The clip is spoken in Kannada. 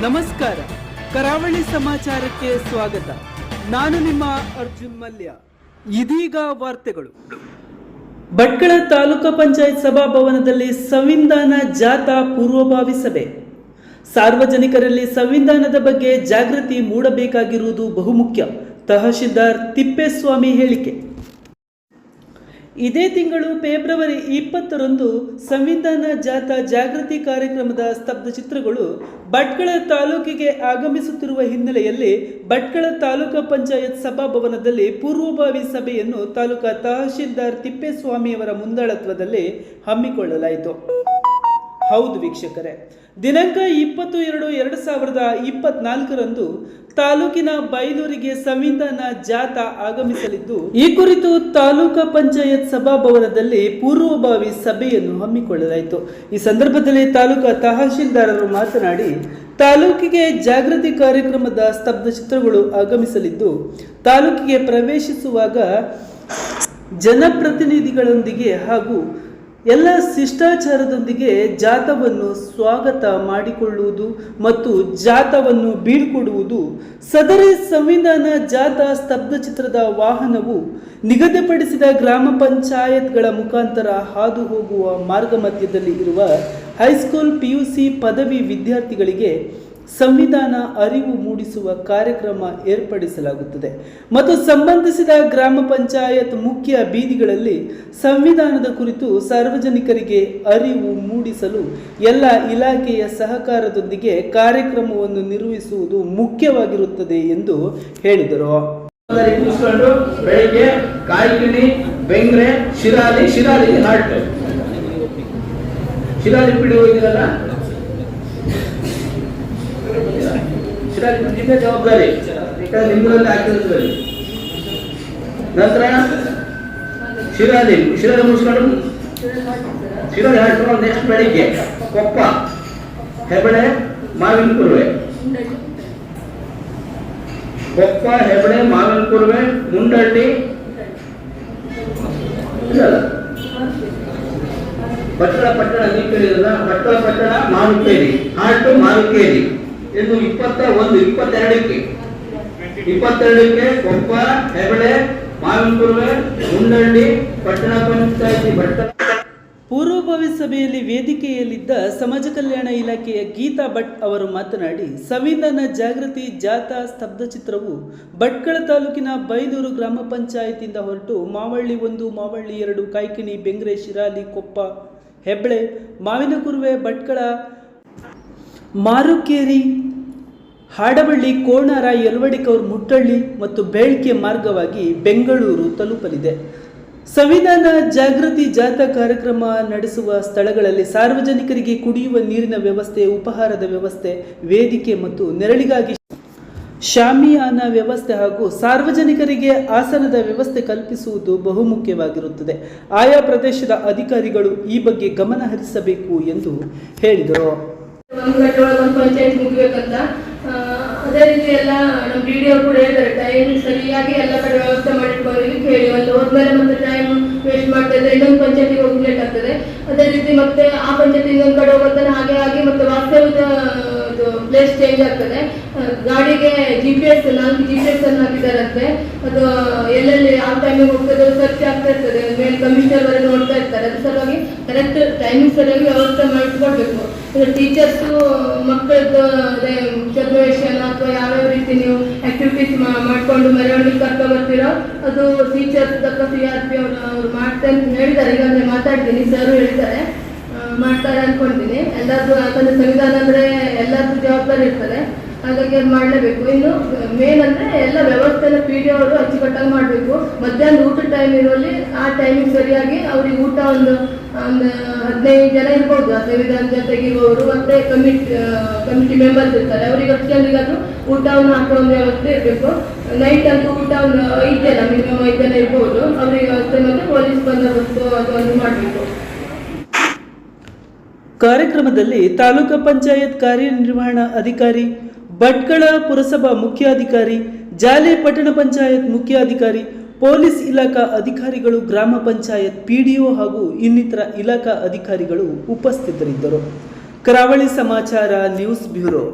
ನಮಸ್ಕಾರ. ಕರಾವಳಿ ಸಮಾಚಾರಕ್ಕೆ ಸ್ವಾಗತ. ನಾನು ನಿಮ್ಮ ಅರ್ಜುನ್ ಮಲ್ಯ. ಇದೀಗ ವಾರ್ತೆಗಳು. ಭಟ್ಕಳ ತಾಲೂಕು ಪಂಚಾಯತ್ ಸಭಾಭವನದಲ್ಲಿ ಸಂವಿಧಾನ ಜಾಥಾ ಪೂರ್ವಭಾವಿ ಸಭೆ. ಸಾರ್ವಜನಿಕರಲ್ಲಿ ಸಂವಿಧಾನದ ಬಗ್ಗೆ ಜಾಗೃತಿ ಮೂಡಬೇಕಾಗಿರುವುದು ಬಹುಮುಖ್ಯ. ತಹಶೀಲ್ದಾರ್ ತಿಪ್ಪೇಸ್ವಾಮಿ ಹೇಳಿಕೆ. ಇದೇ ತಿಂಗಳು ಫೆಬ್ರವರಿ ಇಪ್ಪತ್ತರಂದು ಸಂವಿಧಾನ ಜಾಥಾ ಜಾಗೃತಿ ಕಾರ್ಯಕ್ರಮದ ಸ್ತಬ್ಧ ಚಿತ್ರಗಳು ಭಟ್ಕಳ ತಾಲೂಕಿಗೆ ಆಗಮಿಸುತ್ತಿರುವ ಹಿನ್ನೆಲೆಯಲ್ಲಿ ಭಟ್ಕಳ ತಾಲೂಕಾ ಪಂಚಾಯತ್ ಸಭಾಭವನದಲ್ಲಿ ಪೂರ್ವಭಾವಿ ಸಭೆಯನ್ನು ತಾಲೂಕಾ ತಹಶೀಲ್ದಾರ್ ತಿಪ್ಪೇಸ್ವಾಮಿಯವರ ಮುಂದಾಳತ್ವದಲ್ಲಿ ಹಮ್ಮಿಕೊಳ್ಳಲಾಯಿತು. ಹೌದು ವೀಕ್ಷಕರೇ. ದಿನಾಂಕ ಇಪ್ಪತ್ತು ಎರಡು ಎರಡು ಸಾವಿರದ ಇಪ್ಪತ್ನಾಲ್ಕರಂದು ತಾಲೂಕಿನ ಬೈಲೂರಿಗೆ ಸಂವಿಧಾನ ಜಾಥಾ ಆಗಮಿಸಲಿದ್ದು, ಈ ಕುರಿತು ತಾಲೂಕಾ ಪಂಚಾಯತ್ ಸಭಾಭವನದಲ್ಲಿ ಪೂರ್ವಭಾವಿ ಸಭೆಯನ್ನು ಹಮ್ಮಿಕೊಳ್ಳಲಾಯಿತು. ಈ ಸಂದರ್ಭದಲ್ಲಿ ತಾಲೂಕಾ ತಹಶೀಲ್ದಾರರು ಮಾತನಾಡಿ, ತಾಲೂಕಿಗೆ ಜಾಗೃತಿ ಕಾರ್ಯಕ್ರಮದ ಸ್ತಬ್ಧ ಚಿತ್ರಗಳು ಆಗಮಿಸಲಿದ್ದು, ತಾಲೂಕಿಗೆ ಪ್ರವೇಶಿಸುವಾಗ ಜನಪ್ರತಿನಿಧಿಗಳೊಂದಿಗೆ ಹಾಗೂ ಎಲ್ಲ ಶಿಷ್ಟಾಚಾರದೊಂದಿಗೆ ಜಾತವನ್ನು ಸ್ವಾಗತ ಮಾಡಿಕೊಳ್ಳುವುದು ಮತ್ತು ಜಾತವನ್ನು ಬೀಳ್ಕೊಡುವುದು. ಸದರಿ ಸಂವಿಧಾನ ಜಾತ ಸ್ತಬ್ಧಚಿತ್ರದ ವಾಹನವು ನಿಗದಿಪಡಿಸಿದ ಗ್ರಾಮ ಪಂಚಾಯತ್ಗಳ ಮುಖಾಂತರ ಹಾದು ಹೋಗುವ ಮಾರ್ಗ ಮಧ್ಯದಲ್ಲಿ ಇರುವ ಹೈಸ್ಕೂಲ್ ಪಿಯುಸಿ ಪದವಿ ವಿದ್ಯಾರ್ಥಿಗಳಿಗೆ ಸಂವಿಧಾನ ಅರಿವು ಮೂಡಿಸುವ ಕಾರ್ಯಕ್ರಮ ಏರ್ಪಡಿಸಲಾಗುತ್ತದೆ. ಮತ್ತು ಸಂಬಂಧಿಸಿದ ಗ್ರಾಮ ಪಂಚಾಯತ್ ಮುಖ್ಯ ಬೀದಿಗಳಲ್ಲಿ ಸಂವಿಧಾನದ ಕುರಿತು ಸಾರ್ವಜನಿಕರಿಗೆ ಅರಿವು ಮೂಡಿಸಲು ಎಲ್ಲ ಇಲಾಖೆಯ ಸಹಕಾರದೊಂದಿಗೆ ಕಾರ್ಯಕ್ರಮವನ್ನು ನಿರ್ವಹಿಸುವುದು ಮುಖ್ಯವಾಗಿರುತ್ತದೆ ಎಂದು ಹೇಳಿದರು. ಬೆಳಿಗ್ಗೆ ಕಾಯಿಕಿಣಿ, ಬೆಂಗ್ರೆ, ಶಿರಾಲಿ ಶಿರಾಲಿ ಶಿರಾಲಿ ಪಿಡಿ ಹೋಗಿದಲ್ಲ ಶಿರಾಲಿ ಪಿಡಿ ನಿಮ್ದೇ ಜವಾಬ್ದಾರಿ ಯಾಕಂದ್ರೆ ನಿಮ್ಮೂರಲ್ಲಿ ಹಾಕಿರ್ತದೆ ನಂತರ ಶಿರಾಲಿ ಶಿರಾಲಿ ಮುಗಿಸ್ಕೊಂಡು ಶಿರಾಲಿ ಹಾರ್ಟ್ ನೆಕ್ಸ್ಟ್ ಬೆಳಿಗ್ಗೆ ಕೊಪ್ಪ ಹೆಬಳೆ ಮಾವಿನ ಕುರುವೆ ಕೊಪ್ಪ ಹೆಬಡೆ ಮಾವಿನ ಕುರುವೆ ಮುಂಡಳ್ಳಿ ಇದಲ್ಲ ಭಟ್ಕಳ ಪಟ್ಟಣ ನೀವು ಕೇಳಿದ್ರಲ್ಲ ಭಟ್ಕಳ ಪಟ್ಟಣ ಮಾವಿನಕೇರಿ ಹಾಟು ಮಾವಿನಕೇರಿ ಇದು ಇಪ್ಪತ್ತ ಒಂದು, ಇಪ್ಪತ್ತೆರಡಕ್ಕೆ. ಇಪ್ಪತ್ತೆರಡಕ್ಕೆ ಕೊಪ್ಪ, ಹೆಬಳೆ, ಮಾವಿನಕುರ್ವೆ ಮುಂಡಳ್ಳಿ ಪಟ್ಟಣ ಪಂಚಾಯತಿ ಭಟ್ಟ ಪೂರ್ವಭಾವಿ ಸಭೆಯಲ್ಲಿ ವೇದಿಕೆಯಲ್ಲಿದ್ದ ಸಮಾಜ ಕಲ್ಯಾಣ ಇಲಾಖೆಯ ಗೀತಾ ಭಟ್ ಅವರು ಮಾತನಾಡಿ, ಸಂವಿಧಾನ ಜಾಗೃತಿ ಜಾಥಾ ಸ್ತಬ್ಧ ಚಿತ್ರವು ಭಟ್ಕಳ ತಾಲೂಕಿನ ಬೈದೂರು ಗ್ರಾಮ ಪಂಚಾಯತಿಯಿಂದ ಹೊರಟು ಮಾವಳ್ಳಿ ಒಂದು, ಮಾವಳ್ಳಿ ಎರಡು, ಕಾಯ್ಕಿಣಿ, ಬೆಂಗ್ರೆ, ಶಿರಾಲಿ, ಕೊಪ್ಪ ಹೆಬ್ಳೆ ಮಾವಿನಕುರ್ವೆ, ಭಟ್ಕಳ ಮಾರುಕೇರಿ ಹಾಡಬಳ್ಳಿ ಕೋಣಾರ ಯಲವಡಿಕೌರ್ ಮುಟ್ಟಳ್ಳಿ ಮತ್ತು ಬೇಳ್ಕೆ ಮಾರ್ಗವಾಗಿ ಬೆಂಗಳೂರು ತಲುಪಲಿದೆ. ಸಂವಿಧಾನ ಜಾಗೃತಿ ಜಾಥಾ ಕಾರ್ಯಕ್ರಮ ನಡೆಸುವ ಸ್ಥಳಗಳಲ್ಲಿ ಸಾರ್ವಜನಿಕರಿಗೆ ಕುಡಿಯುವ ನೀರಿನ ವ್ಯವಸ್ಥೆ, ಉಪಹಾರದ ವ್ಯವಸ್ಥೆ, ವೇದಿಕೆ ಮತ್ತು ನೆರಳಿಗಾಗಿ ಶಾಮಿಯಾನ ವ್ಯವಸ್ಥೆ ಹಾಗೂ ಸಾರ್ವಜನಿಕರಿಗೆ ಆಸನದ ವ್ಯವಸ್ಥೆ ಕಲ್ಪಿಸುವುದು ಬಹುಮುಖ್ಯವಾಗಿರುತ್ತದೆ. ಆಯಾ ಪ್ರದೇಶದ ಅಧಿಕಾರಿಗಳು ಈ ಬಗ್ಗೆ ಗಮನ ಹರಿಸಬೇಕು ಎಂದು ಹೇಳಿದರು. ಒಂದು ಗಂಟೆ ಒಳಗೆ ಒಂದು ಪಂಚಾಯತ್ ಮುಗಿಬೇಕಂತ ಅದೇ ರೀತಿ ಎಲ್ಲ ನಮ್ಮ ಡಿ ಡಿ ಅವ್ರು ಕೂಡ ಹೇಳ್ತಾರೆ, ಟೈಮ್ ಸರಿಯಾಗಿ ಎಲ್ಲ ಕಡೆ ವ್ಯವಸ್ಥೆ ಮಾಡಿಟ್ಕೊಳ್ಳಿ ಹೇಳಿ, ಒಂದು ಹೋದ್ಮೇಲೆ ಮತ್ತೆ ಟೈಮ್ ವೇಸ್ಟ್ ಮಾಡ್ತಾ ಇದ್ರೆ ಇನ್ನೊಂದು ಪಂಚಾಯತಿಗೆ ಹೋಗಿ ಲೇಟ್ ಆಗ್ತದೆ ಅದೇ ರೀತಿ ಮತ್ತೆ ಆ ಪಂಚಾಯತಿ ಇನ್ನೊಂದು ಕಡೆ ಹೋಗುತ್ತಾನೆ ಹಾಗೆ ಆಗಿ ಮತ್ತೆ ವಾಸ್ತವ್ಯದ ಪ್ಲೇಸ್ ಚೇಂಜ್ ಆಗ್ತದೆ. ಗಾಡಿಗೆ ಜಿ ಪಿ ಎಸ್ ನಾಲ್ಕು ಜಿ ಪಿ ಎಸ್ ಅನ್ನು ಹಾಕಿದಾರಂತೆ ಅದು ಎಲ್ಲೆಲ್ಲಿ ಯಾವ ಟೈಮಿಗೆ ಹೋಗ್ತದೆ ಸರ್ಚ್ ಆಗ್ತಾ ಇರ್ತದೆ. ಮೇಲೆ ಕಮಿಷನರ್ ವರೆಗೆ ನೋಡ್ತಾ ಇರ್ತಾರೆ. ಅದ್ರ ಸಲುವಾಗಿ ಕರೆಕ್ಟ್ ಟೈಮಿಂಗ್ ಸಲುವಾಗಿ ವ್ಯವಸ್ಥೆ ಮಾಡಿಟ್ಕೊಳ್ಬೇಕು ಟೀಚರ್ಸು ಮಕ್ಕಳದ್ದು ಅದೇ ಚರ್ಮೇಷನ್ ಅಥವಾ ಯಾವ್ಯಾವ ರೀತಿ ನೀವು ಆಕ್ಟಿವಿಟೀಸ್ ಮಾಡ್ಕೊಂಡು ಮೆರವಣಿಗೆ ಕರ್ಕೊಂಡು ಬರ್ತೀರೋ, ಅದು ಟೀಚರ್ಸ್ ತಕ್ಕ ಸಿ ಆರ್ ಪಿ ಅವರು, ಅವ್ರು ಮಾಡ್ತಾರೆ ಅಂತ ಹೇಳಿದ್ದಾರೆ. ಈಗಾಗಲೇ ಮಾತಾಡ್ತೀನಿ. ಸರ್ ಹೇಳ್ತಾರೆ ಮಾಡ್ತಾರೆ ಅನ್ಕೊಂತೀನಿ. ಎಲ್ಲಾದ್ರು ಯಾಕಂದ್ರೆ ಸಂವಿಧಾನ ಅಂದ್ರೆ ಅದು ಮಾಡಲೇಬೇಕು. ಇನ್ನು ಮೇನ್ ಅಂದ್ರೆ ಎಲ್ಲ ವ್ಯವಸ್ಥೆನ ಪಿ ಡಿ ಅವರು ಅಚ್ಚುಕಟ್ಟಾಗಿ ಮಾಡಬೇಕು. ಮಧ್ಯಾಹ್ನ ಊಟ ಟೈಮ್ ಇರೋಲ್ಲಿ ಆ ಟೈಮಿಗೆ ಸರಿಯಾಗಿ ಅವ್ರಿಗೆ ಊಟ ಒಂದು ಒಂದು ಹದಿನೈದು ಜನ ಇರ್ಬೋದು. ಆ ಸಂವಿಧಾನ ಜೊತೆಗೆ ಇರುವವರು ಮತ್ತೆ ಕಮಿಟಿ ಕಮಿಟಿ ಮೆಂಬರ್ಸ್ ಇರ್ತಾರೆ. ಅವ್ರಿಗೆ ಹತ್ತು ಊಟವನ್ನು ಹಾಕೋ ಒಂದು ವ್ಯವಸ್ಥೆ ಇರಬೇಕು. ನೈಟ್ ಅಂತೂ ಊಟ ಒಂದು ಐದು ಜನ ಮಿನಿಮಮ್ ಐದು ಜನ ಇರ್ಬೋದು. ಅವ್ರಿಗೆ ವ್ಯವಸ್ಥೆ ಮತ್ತೆ ಪೊಲೀಸ್ ಬಂದೋಬಸ್ತು ಅದನ್ನು ಮಾಡಬೇಕು. ಕಾರ್ಯಕ್ರಮದಲ್ಲಿ ತಾಲೂಕು ಪಂಚಾಯತ್ ಕಾರ್ಯನಿರ್ವಹಣಾ ಅಧಿಕಾರಿ ಭಟ್ಕಳ ಪುರಸಭಾ ಮುಖ್ಯಾಧಿಕಾರಿ, ಜಾಲೆ ಪಟ್ಟಣ ಪಂಚಾಯತ್ ಮುಖ್ಯಾಧಿಕಾರಿ, ಪೊಲೀಸ್ ಇಲಾಖಾ ಅಧಿಕಾರಿಗಳು, ಗ್ರಾಮ ಪಂಚಾಯತ್, ಪಿಡಿಒ ಹಾಗೂ ಇನ್ನಿತರ ಇಲಾಖಾ ಅಧಿಕಾರಿಗಳು ಉಪಸ್ಥಿತರಿದ್ದರು. ಕರಾವಳಿ ಸಮಾಚಾರ ನ್ಯೂಸ್ ಬ್ಯೂರೋ.